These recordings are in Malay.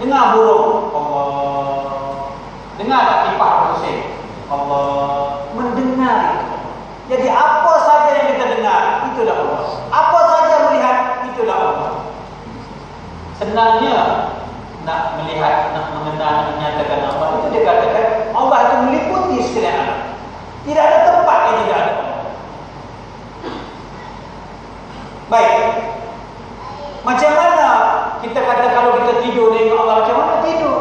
Dengar burung. Allah. Dengar tak kipas musim. Allah. Mendengar. Jadi apa saja yang kita dengar, itulah Allah. Apa saja melihat, itulah Allah. Senangnya nak melihat, nak mengenal, menyatakan Allah itu dia katakan Allah itu meliputi sekalian alam. Tidak ada tempat yang tidak ada. Baik. Macam mana kita kata kalau kita tidur dengan Allah macam mana tidur?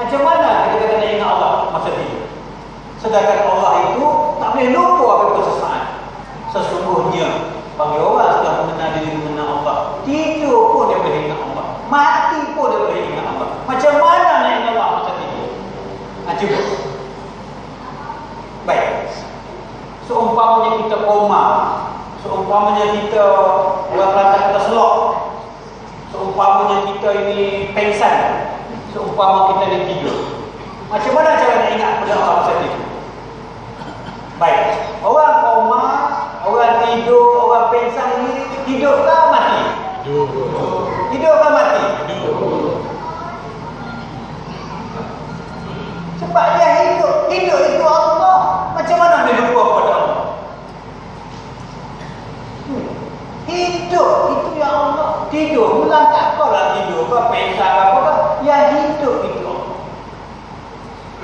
Macam mana kita kata dengan Allah masa tidur? Sedangkan Allah itu tak boleh lupa apa sesaat. Sesungguhnya bagi orang sudah mengenal diri mengenal Allah, tidur pun dia boleh ingat Allah. Mati pun dia boleh ingat Allah. Macam mana nak ingat Allah masa tidur? Ha, cuba. Baik. Seumpamanya kita koma, seumpamanya kita kita selok, seumpamanya kita ini pengsan, seumpama kita ni tidur. Macam mana cara nak ingat pada Allah masa tidur? Baik. Orang koma, orang tidur, orang pengsan ini hidup ke mati? Hidup. Ke mati? Sebab dia hidup. Hidup itu Allah. Macam mana dia lupa pada Allah? Hmm. Hidup itu yang Allah. Tidur. Lah tidur. Kau pengsan apa kau. Yang hidup itu.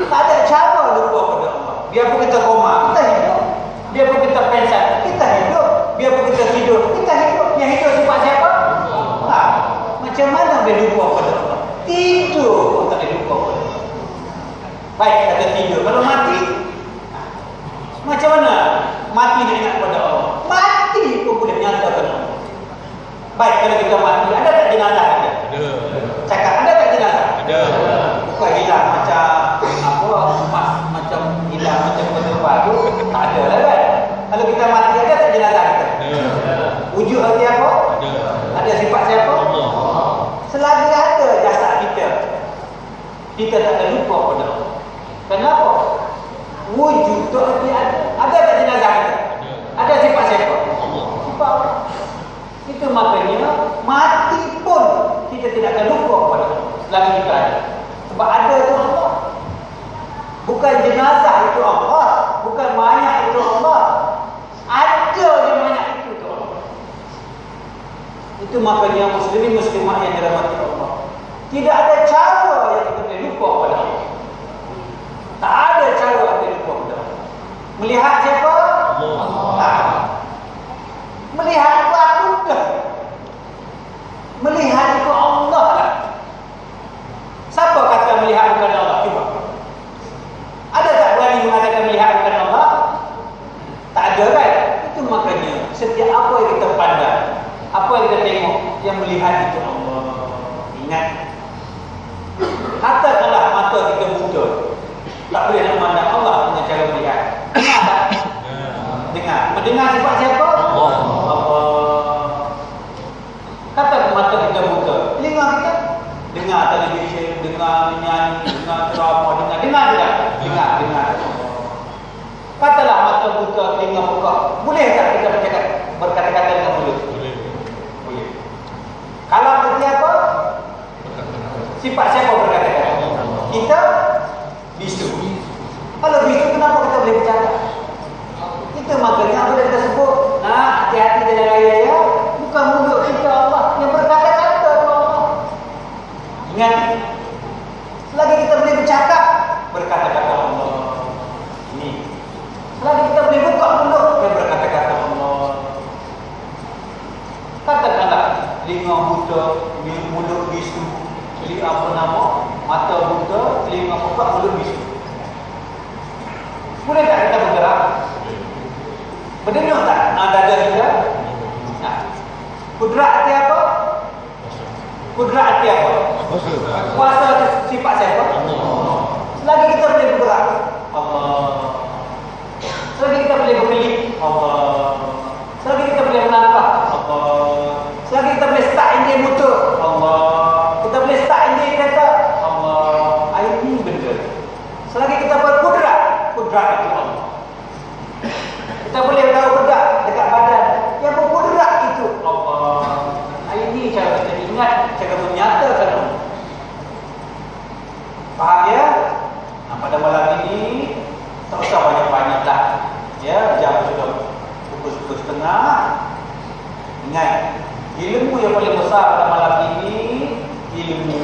Tak ada cara lupa pada Allah. Biarpun kita koma, kita hidup. Biarpun kita pengsan, kita hidup. Biarpun kita tidur, kita hidup. Yang hidup sifat siapa? Ha. Macam mana boleh lupa pada Allah? Tidur pun tak boleh lupa pada Allah. Baik, kata tidur. Kalau mati, ha. macam mana mati nak ingat kepada Allah? Mati pun boleh nyatakan Allah. Baik, kalau kita mati, ada tak jenazah? Ada. Cakap, ada tak jenazah? Ada. Bukan hilang macam apa emas macam hilang macam benda baru tak ada lah kan. Kalau kita mati ada tak jenazah kita? Ada. Wujud hati apa? Ada. Ada sifat siapa? Allah. Selagi ada jasad kita, kita tak ada lupa pada Allah. Kenapa? Wujud tu arti ada. Ada tak jenazah kita? Ada. Ada sifat siapa? Allah. Sifat Allah. Itu makanya mati pun kita tidak akan lupa kepada Allah. Selagi kita ada. Sebab ada itu Allah. Bukan jenazah itu Allah. Bukan mayat itu Allah. Ada yang mayat itu itu Allah. Itu makanya muslimin muslimat yang dirahmati Allah. Tidak ada cara yang kita boleh lupa pada Allah. Tak ada cara yang kita lupa pada Allah. Melihat siapa? Allah. Tak. Melihat itu aku dah. Melihat itu Allah lah. Siapa kata melihat bukan Allah? Cuba. Ada tak berani mengatakan melihat bukan Allah? Tak ada kan? Itu makanya setiap apa yang kita pandang, apa yang kita tengok, yang melihat itu Allah. Ingat. Katakanlah mata kita buta. Tak boleh nak memandang Allah dengan cara melihat. Dengar tak? Dengar. Mendengar sifat siapa? Allah. Allah. Kata mata kita buta. Telinga kita dengar televisyen, dengar menyanyi, dengar drama, dengar dengar tidak? Dengar, dengar. Katalah mata buta, telinga buka. Boleh tak kita bercakap berkata-kata dengan mulut? Boleh. Boleh. Kalau berarti apa? Sifat siapa berkata-kata? Kita bisu. Kalau bisu kenapa kita boleh bercakap? Itu makanya apa yang kita sebut? Nah, hati-hati jalan raya ya. Bukan mulut kita Allah yang berkata-kata tu Allah. Ingat, selagi kita boleh bercakap, berkata-kata Allah. Ini. Selagi kita boleh buka mulut, yang berkata-kata Allah. Katakanlah telinga buta, mulut bisu, telinga apa nama, mata buta, telinga buka, mulut bisu. Boleh tak kita bergerak? Berdenyut tak ah, dada kita? Nah. Kudrat hati apa? Kudrat hati apa? Kuasa sifat siapa? Selagi kita boleh bergerak Allah Selagi kita boleh berkelip Allah Selagi kita boleh melangkah Allah Selagi kita boleh start enjin motor Allah Kita boleh start enjin kereta Allah Ah, Ini benda. Selagi kita berkudrat Kudrat itu Allah Kita boleh tahu bedak dekat badan Yang berkudrat itu Allah Ah, Ini cara kita hidup ingat cara menyatakan Allah. Faham ya? Nah, pada malam ini tak usah banyak-banyak lah. Ya, jam sudah pukul setengah. Ingat, ilmu yang paling besar pada malam ini ilmu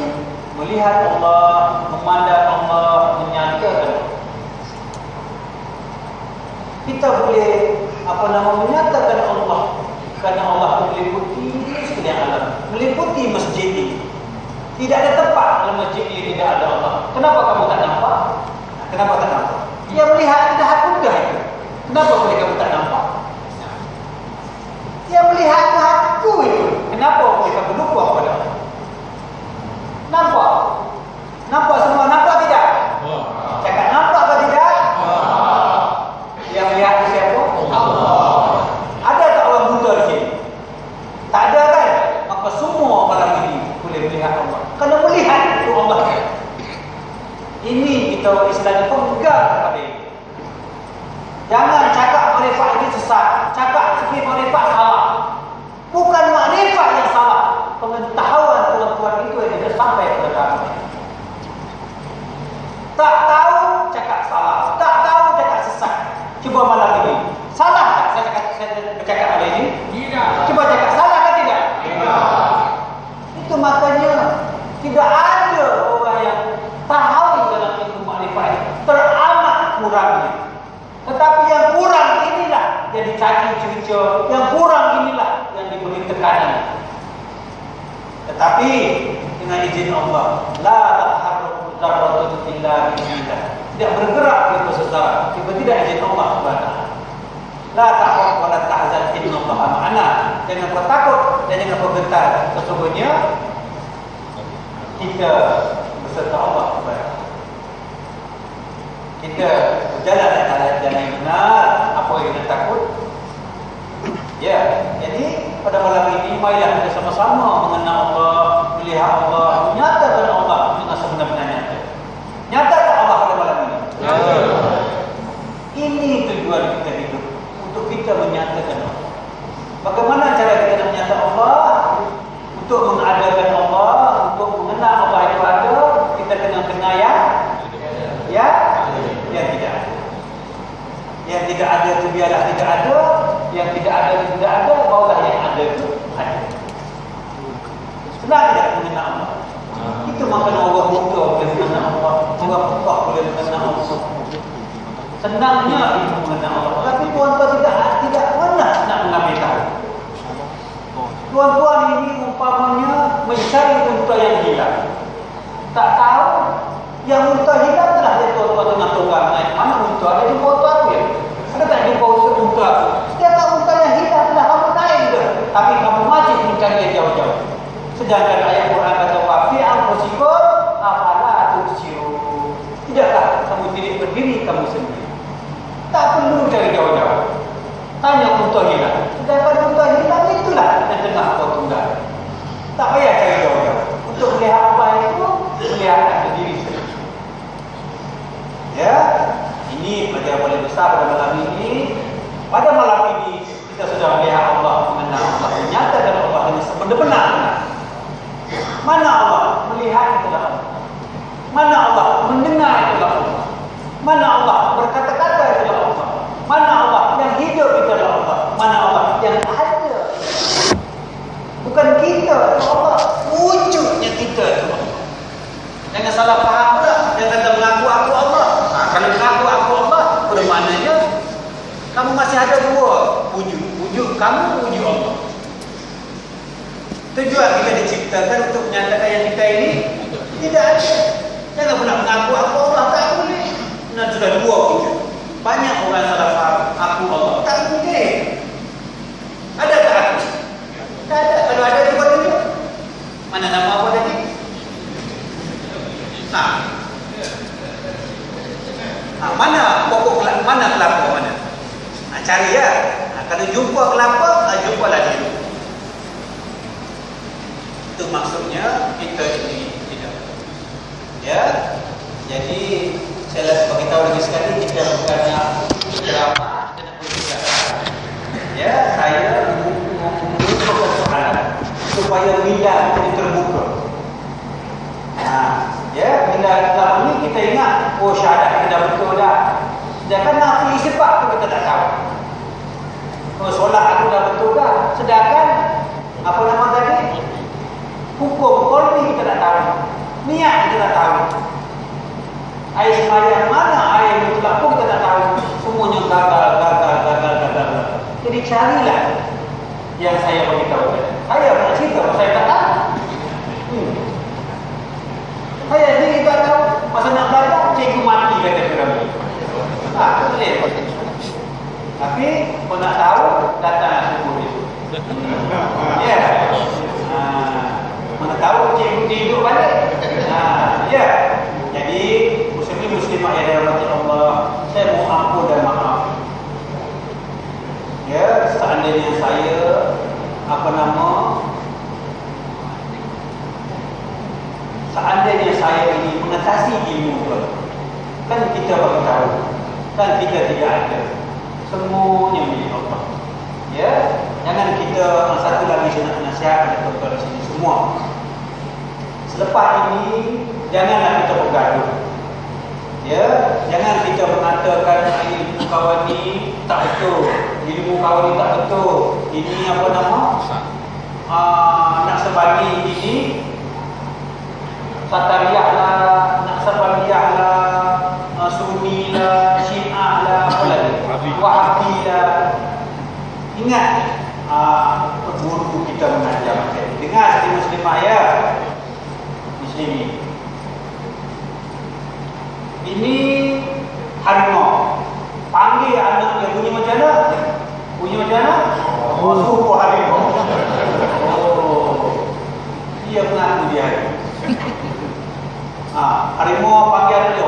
melihat Allah, memandang Allah, menyatakan. Kita boleh apa nama menyatakan Allah kerana Allah meliputi sekalian alam, meliputi masjid ini. Tidak ada tempat dalam masjid ini tidak ada Allah. Kenapa kamu tak nampak? Kenapa tak nampak? Dia melihat dah mudah itu. Kenapa boleh kamu tak nampak? Dia melihat aku itu. Kenapa boleh kamu lupa pada Allah? Nampak? Nampak semua? Nampak tidak? Cakap nampak atau tidak? Yang melihat itu siapa? Ada tak orang buta di sini? Tak ada kan? Maka semua malam ini boleh melihat Allah. Kerana melihat itu Allah. Ini kita istilahnya pegang kepada ini. Jangan cakap makrifat ini sesat. Cakap sikit makrifat salah. Bukan makrifat yang salah. Pengetahuan tuan-tuan itu yang tidak sampai kepada kami. Tak tahu cakap salah. Tak tahu cakap sesat. Cuba malam ini. Salah tak saya cakap, hari ini? Tidak. Cuba cakap salah ke tidak? Tidak. Itu makanya tidak ada orang yang tahu dalam ilmu makrifat. Teramat kurangnya. Tetapi yang kurang inilah yang dicaci cerita. Yang kurang inilah yang diberi tekanan. Tetapi dengan izin Allah, la taharruku dzarratun illa bi'illah. Tidak bergerak di sesara. Jika tidak izin Allah Subhanahu La takhaf wa la tahzan inna Allah ma'ana. Jangan kau takut dan jangan kau gentar. Sesungguhnya kita beserta Allah Subhanahu Kita berjalan di atas jalan yang benar. Apa yang kita takut? Ya, jadi pada malam ini marilah kita sama-sama mengenal Allah, melihat Allah, menyatakan Allah dengan sebenar-benarnya. Nyata tak Allah pada malam ini? Ini tujuan kita hidup untuk kita menyatakan Allah. Bagaimana cara kita nak menyatakan Allah? Untuk mengadakan Allah, untuk mengenal Allah itu ada, kita kena kenal yang ya, yang tidak ada. Yang tidak ada itu biarlah tidak ada, yang tidak ada itu tidak ada, barulah yang ada itu ada. Senang tidak mengenal Allah? Itu makan orang muda boleh mengenal Allah, orang pekah boleh mengenal Allah. Senangnya itu mengenal Allah. Tapi tuan-tuan tidak tidak pernah nak mengambil tahu. Tuan-tuan ini umpamanya mencari unta yang hilang. Tak tahu yang unta hilang telah dia tuan-tuan tengah tunggang naik. Mana unta? Ada jumpa unta aku ya? Ada tak jumpa unta aku? Dia tak unta yang hilang telah kamu naik ke? Tapi kamu masih mencari dia jauh-jauh. Sedangkan ayat Quran kata wa fi anfusikum afala tubsirun. Tidakkah kamu tidak berdiri kamu sendiri? Tak perlu cari jauh-jauh. Tanya unta hilang. Sedangkan unta hilang itulah yang tengah kau tunggang. Tak payah cari jauh-jauh. Untuk melihat apa itu, melihat sendiri sendiri. Ya, ini pelajaran paling besar pada malam ini. Pada malam ini kita sudah melihat Allah, mengenal Allah, menyatakan Allah dengan sebenar-benar. Mana Allah melihat Allah. Mana Allah mendengar Allah. Mana Allah berkata-kata itulah Allah. Mana Allah yang hidup itulah Allah. Mana Allah yang ada. Bukan kita itu Allah. Wujudnya kita itu Allah. Jangan salah faham pula. Dia kata mengaku aku Allah. Ha, kalau mengaku aku Allah, bermaknanya kamu masih ada dua wujud. Kamu, wujud Allah. Tujuan kita diciptakan untuk menyatakan yang kita ini tidak ada. Jangan pernah mengaku aku Allah. Tak boleh. Nah, sudah dua wujud. Banyak orang salah faham aku Allah. Tak mungkin. Ada tak aku? Tak ada. Kalau ada cuba tunjuk. Mana nama apa tadi? Ha. Ha, mana pokok mana kelapa mana? Ha, cari ya. Kalau jumpa kelapa, ha, jumpalah dia. Itu maksudnya kita ini tidak. Ya. Jadi saya nak bagi lagi sekali kita bukannya drama nak berbicara. Ya, saya soalan supaya minda kita Ha, ya, bila selama ni kita ingat, oh syahadat kita betul dah. Sedangkan nafi istifak tu kita tak tahu. Oh solat aku dah betul dah. Sedangkan apa nama tadi? Hukum kolmi kita tak tahu. Niat kita tak tahu. Air sembahyang mana air mutlak pun kita tak tahu. Semuanya gagal, gagal, gagal, gagal. Jadi carilah yang saya beritahu tadi. Saya nak cerita, saya tak tahu. Hmm. Saya sendiri tak tahu. Masa nak belajar, cikgu mati kata piramid. Ah, ha, boleh. Tapi, kau nak tahu, datanglah subuh dia. Ya. Yeah. Ha, mana tahu cikgu tidur balik. Ha, ya. Yeah. Jadi, muslim muslimah yang dirahmati Allah, saya mohon ampun dan maaf. Ya, seandainya saya apa nama seandainya saya ini mengatasi ilmu kan kita baru tahu kan kita tidak ada semuanya milik Allah. Ya? Jangan kita satu lagi saya nak nasihat kepada tuan-tuan sini semua. Selepas ini janganlah kita bergaduh. Ya? Jangan kita mengatakan ilmu kawan ni tak betul. Ilmu kawan ni tak betul. Ini apa nama? Uh, nak sebagi ini. Satariyah lah, Naksabaniyah lah, lah. Ingat, uh, guru kita mengajar. Dengar setiap muslimah ya. Muslimi. Ini harimau. Panggil anak dia bunyi macam mana? Bunyi macam mana? Oh, suku harimau. Oh. Dia mengaku dia harimau. Ha, harimau panggil anak dia.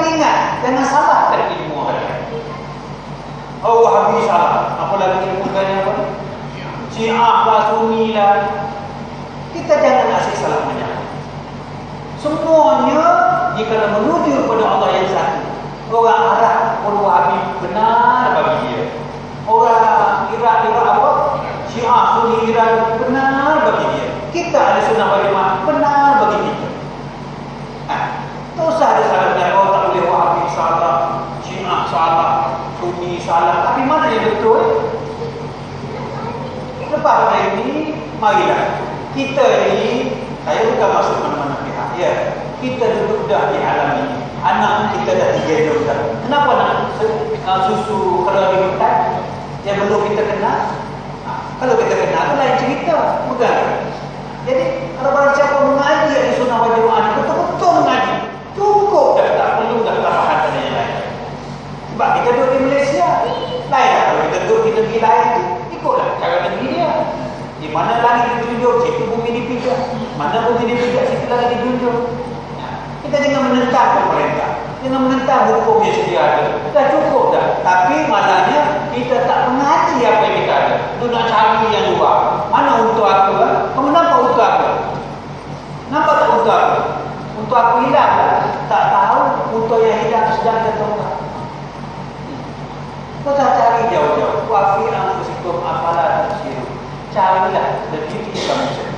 Ingat, jangan salahkan ilmu kalian. Oh, Wahabi salah. Apalagi ilmu kalian apa? Syiah lah, Sunni lah. Kita jangan asyik salah menyalahkan. Semuanya jika menuju kepada Allah yang satu. Orang Arab pun Wahabi benar bagi dia. Orang Irak Irak apa? Syiah Sunni Iran benar bagi dia. Kita ada sunnah wal benar bagi kita. Ha. Tak usah ada salahnya oh tak boleh Wahabi salah, Syiah salah, Sunni salah. Tapi mana yang betul? Lepas pada ini, marilah. Kita ini saya bukan masuk mana-mana pihak ya. Kita duduk dah di alam ini anak kita dah tiga tahun dah. Kenapa nak uh, susu kalau hutan yang belum kita kenal? Ha, kalau kita kenal itu lain cerita. Bukan. Jadi kalau barang siapa mengaji di sunnah wal jemaah betul-betul mengaji. Cukup dah tak perlu dah tambahan pada yang lain. Sebab kita duduk di Malaysia lain lah kalau kita duduk di negeri lain ikutlah cara negeri dia di mana lagi dijunjung, situ bumi dipijak. Mana bumi dipijak, situ lagi dijunjung. Ya. Kita jangan menentang pemerintah. Jangan menentang hukum yang sedia ada. Dah cukup dah. Tapi malahnya kita tak mengaji apa yang kita ada. Itu nak cari yang luar. Mana untuk aku? Kan? Kamu nampak untuk aku? Nampak tak untuk aku? Untuk aku hilang tak? Tak tahu untuk yang hilang sedang tertolak. Kau tak cari jauh-jauh. Wafi anfusikum apalah tusiru. Carilah lebih kamu sendiri.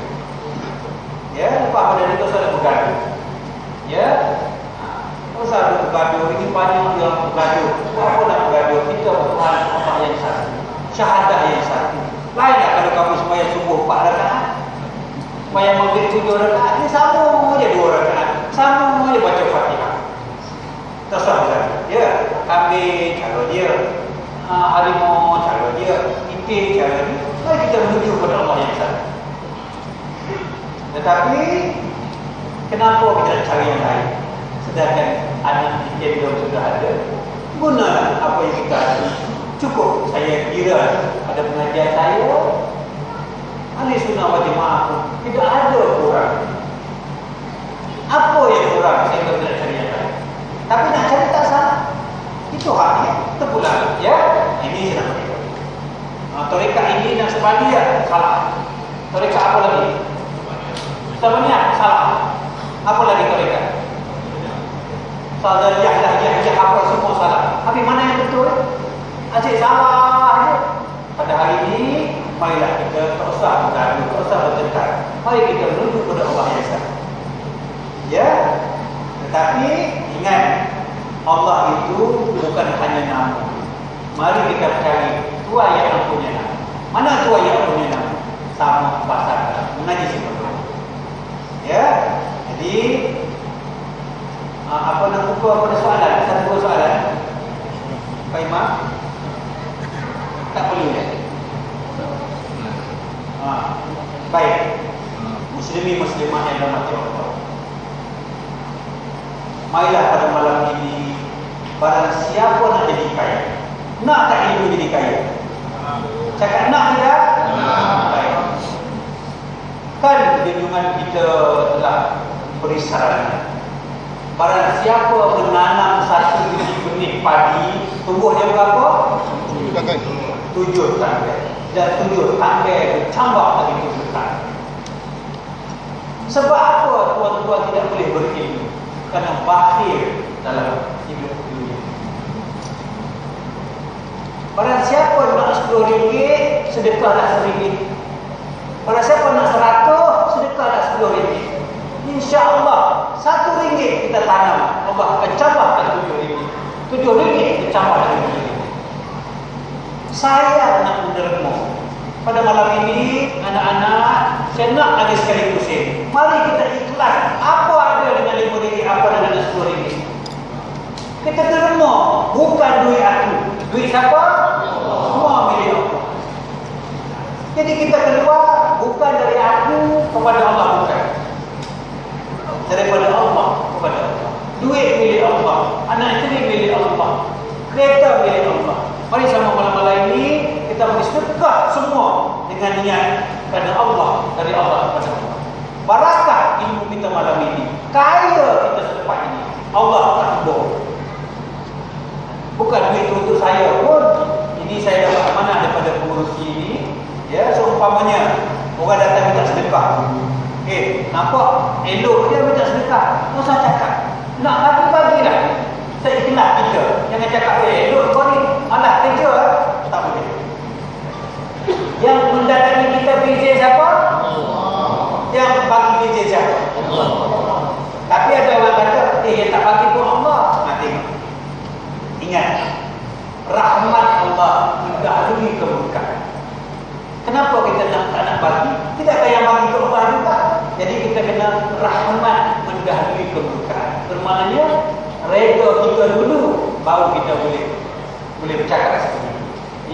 Ya, lepas pada itu saya bergaduh. Ya, Oh, saya bergaduh. Ini banyak yang bergaduh. Apa nak bergaduh? Kita bertuhan Allah yang satu. Syahadah yang satu. Lainlah kalau kamu semuanya subuh empat rakaat. Semuanya maghrib tujuh rakaat. Ini sama je dua rakaat. Sama je baca fatihah. Terserah saja. Ya, kambing cara dia. Ha, harimau cara dia. Dia. Mari kita menuju kepada Allah yang satu. Tetapi kenapa kita cari yang lain? Sedangkan anak kita belum sudah ada. Gunalah apa yang kita ada. Cukup saya kira ada pengajian saya. Ahli sunnah wa jemaah tidak ada kurang. Apa yang kurang saya tidak cari yang lain. Tapi nak cari tak salah. Itu haknya. Terpulang. Ya. Ini saya nak beritahu. Torika ini dan sebaliknya salah. Torika apa lagi? Sebenarnya salah. Apa lagi mereka? Salah ya dah ya ya apa semua salah. Tapi mana yang betul? Asyik salah. Pada hari ini marilah kita bergaduh, tak usah bertengkar. Mari kita menuju kepada Allah yang satu. Ya. Tetapi ingat Allah itu bukan hanya nama. Mari kita cari tua yang punya nama. Mana tua yang punya nama? Sama pasal mengaji sifat Ya. Jadi uh, apa nak buka pada soalan? Satu dua soalan. Pak Imam. Tak perlu ya. Ha. Baik. Muslimin muslimat yang dirahmati Allah. Marilah pada malam ini barang siapa nak jadi kaya. Nak tak ilmu jadi kaya? Cakap nak tidak? Nak. Baik. Kan junjungan kita telah beri saran. Barang siapa menanam satu biji benih padi, tumbuh dia berapa? Tujuh tangkai. Dan tujuh tangkai bercambah lagi tujuh tangkai. Sebab apa tuan-tuan tidak boleh berilmu? Kerana bakhir dalam hidup dunia. Barang siapa nak sepuluh ringgit, sedekahlah seringgit. Barang siapa nak seratus, sedekahlah sepuluh ringgit. InsyaAllah, satu ringgit kita tanam. Allah akan cabahkan tujuh ringgit. Tujuh ringgit kita cabahkan tujuh. Saya nak menerima. Pada malam ini, anak-anak, saya nak lagi sekali pusing. Mari kita ikhlas. Apa ada dengan lima ringgit, apa ada dengan sepuluh ringgit. Kita terima. Bukan duit aku. Duit siapa? Semua milik Allah. Jadi kita keluar bukan dari aku kepada Allah bukan. Daripada Allah kepada Allah. Duit milik Allah. Anak isteri milik Allah. Kereta milik Allah. Mari sama ini kita beri sedekah semua dengan niat kerana Allah dari Allah kepada Allah. Barakah ilmu kita malam ini. Kaya kita selepas ini. Allah akan kubur. Bukan duit untuk saya pun. Ini saya dapat amanah daripada pengurusi ini. Ya, seumpamanya orang datang minta sedekah. Eh, nampak elok dia minta sedekah. Tak usah cakap. Nak bagi-bagilah. Saya ikhlas kita. Jangan cakap, eh, elok kau ni malah kerja. Boleh. Yang mendatangi kita PJ siapa? Yang bagi PJ siapa? Tapi ada orang kata, eh, yang tak bagi pun Allah. Nah, tengok. Ingat, rahmat Allah mendahului keburukan. Kenapa kita nak tak nak bagi? Tidakkah yang bagi ke Allah juga? Jadi kita kena rahmat mendahului keburukan. Bermaknanya reda kita dulu baru kita boleh boleh bercakap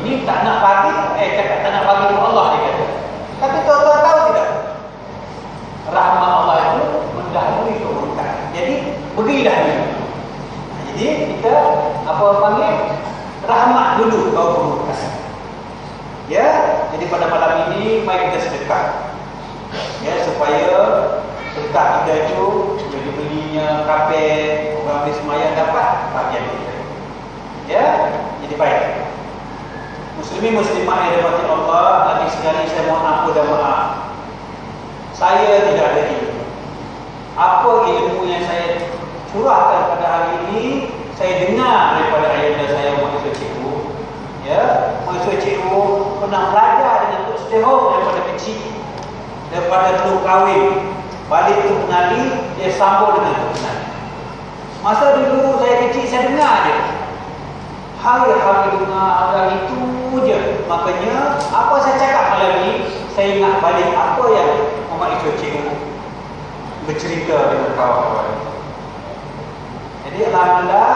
Ini tak nak bagi, eh cakap tak nak bagi ke Allah dia kata. Tapi tuan-tuan tahu tidak? Rahmat Allah itu mendahului keburukan. Jadi berilah dia. Jadi kita apa panggil rahmat dulu baru keburukan. Ya, jadi pada malam ini mari kita sedekah. Ya, supaya sedekah kita itu jadi belinya kafir, orang di semayang dapat bahagian kita. Ya, jadi baik. Muslimin muslimah yang dirahmati Allah, lagi sekali saya mohon ampun dan maaf. Saya tidak ada ilmu. Apa ilmu yang saya curahkan pada hari ini, saya dengar daripada ayahanda saya Muhammad Yusuf Cikgu. Ya, Yusuf Cikgu pernah belajar dengan Tuk Setehok daripada kecil. Daripada dulu kahwin. Balik tu menali, dia sambung dengan tu menali. Masa dulu saya kecil, saya dengar dia. Hari-hari dengar ada itu je. Makanya, apa saya cakap malam ni, saya ingat balik apa yang Muhammad Yusuf Cikgu bercerita dengan kawan-kawan. Jadi Alhamdulillah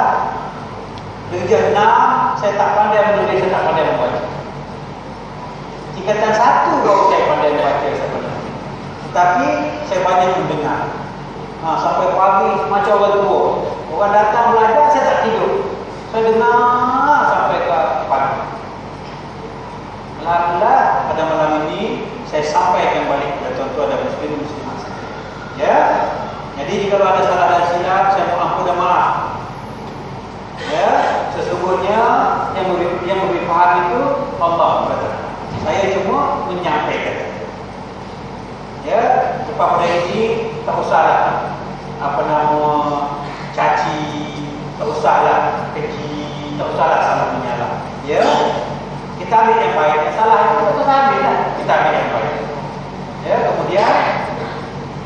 Darjah enam Saya tak pandai menulis Saya tak pandai membaca. Tingkatan satu Baru saya pandai membaca sebenarnya. Tapi Saya banyak mendengar. Ha, Sampai pagi Macam orang tua. Orang datang belajar Saya tak tidur Saya dengar. Sampai ke pagi Alhamdulillah Pada malam ini Saya sampaikan balik Kepada tuan-tuan dan muslim muslimah Ya? Jadi jika ada salah dan silap, saya mohon ampun dan maaf. Ya, sesungguhnya yang lebih yang faham itu Allah berkata. Saya. Cuma menyampaikan. Ya, lepas pada ini tak usahlah. Apa nama caci, tak usahlah tak salah menyalah. Ya, kita ambil yang baik, yang salah itu kita ambil lah. Kita ambil yang baik. Ya, kemudian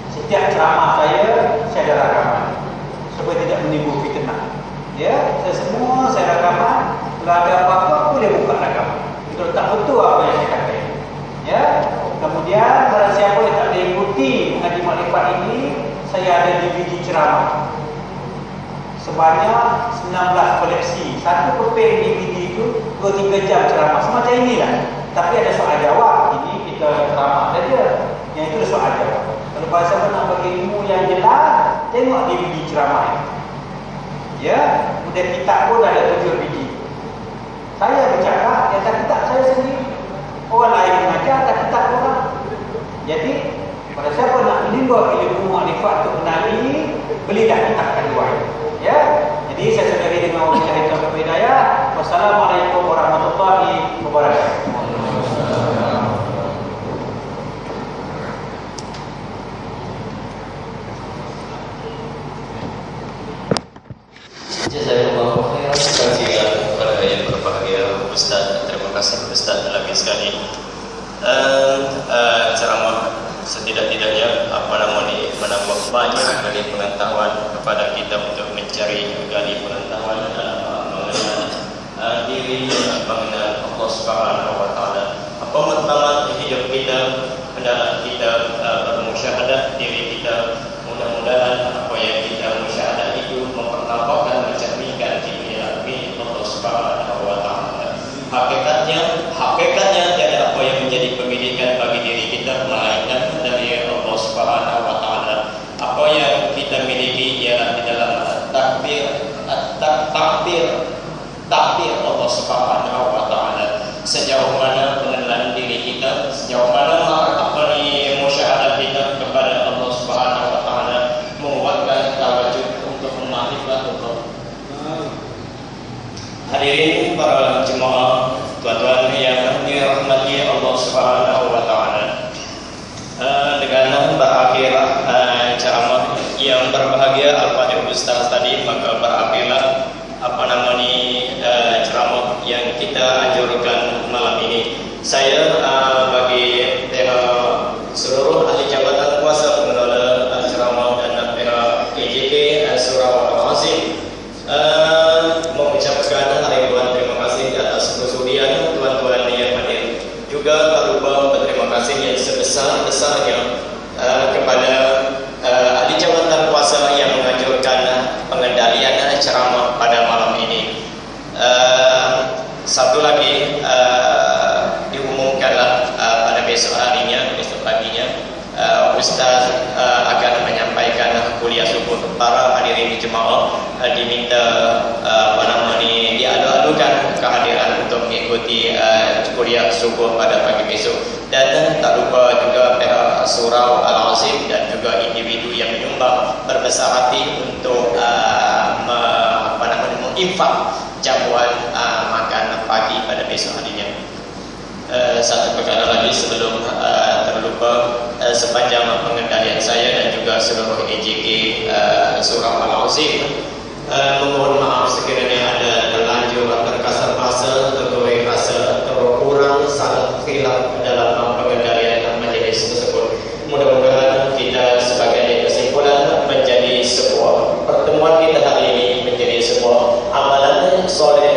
setiap ceramah saya saya ada rakaman supaya tidak menimbul fitnah. Ya saya semua saya rakaman kalau ada apa-apa boleh buka rakaman itu tak betul apa yang saya kata? Ya. Kemudian barang siapa yang tak boleh ikuti mengaji makrifat ini saya ada DVD ceramah sebanyak 19 koleksi satu keping DVD itu 2-3 jam ceramah semacam inilah tapi ada soal jawab ini kita ceramah saja yang itu soal jawab kalau bahasa nak bagi ilmu yang jelas, tengok DVD ceramah ini. Ya, kemudian kitab pun ada tujuh biji. Saya bercakap, yang tak kitab saya sendiri. Orang lain mengajar, tak kitab orang. Jadi, pada siapa nak menimba ilmu makrifat untuk menali, belilah kitab kedua. Ya, jadi saya sendiri dengan Allah Yang Hidayah. Wassalamualaikum warahmatullahi wabarakatuh. Jazakallahu khairan katsiran kepada yang berbahagia Ustaz. Terima kasih Ustaz lagi sekali. Dan uh, ceramah setidak-tidaknya apa nama ni menambah banyak dari pengetahuan kepada kita untuk mencari gali pengetahuan dalam mengenal uh, diri mengenal Allah Subhanahu wa taala. Apa matlamat hidup kita hendaklah kita uh, bermusyahadah diri kita mudah-mudahan apa yang kita musyahadah itu mempertampakkan mencerminkan diri Allah Subhanahu wa taala. Hakikatnya, hakikatnya tiada apa yang menjadi pemilikan bagi diri kita melainkan dari Allah Subhanahu wa taala. Apa yang kita miliki ialah di dalam takbir takbir takbir Allah Subhanahu Ustaz tadi maka berakhirlah apa nama ni uh, ceramah yang kita anjurkan malam ini. Saya uh, bagi uh, seluruh ahli jabatan kuasa pengelola uh, ceramah dan pihak EJK uh, Surau Al-Azim uh, mengucapkan ribuan terima kasih atas kesudian tuan-tuan yang hadir. Juga tak lupa berterima kasih yang sebesar-besarnya uh, kepada uh, ahli jabatan kuasa yang ceramah pada malam ini. Uh, satu lagi uh, diumumkanlah uh, pada besok harinya, besok paginya uh, Ustaz uh, akan menyampaikan kuliah subuh para hadirin jemaah uh, diminta uh, apa nama ni diadu-adukan kehadiran untuk mengikuti uh, kuliah subuh pada pagi besok dan tak lupa juga pihak surau Al-Azim dan juga individu yang menyumbang berbesar hati untuk uh, Eh, apa namanya ni menginfak jamuan eh, uh, makan pagi pada besok harinya. Uh, satu perkara lagi sebelum uh, terlupa uh, sepanjang pengendalian saya dan juga seluruh AJK uh, Surah Al-Azim uh, memohon maaf sekiranya ada terlanjur terkasar bahasa atau terkurang salah hilang dalam pengendalian majlis tersebut. solid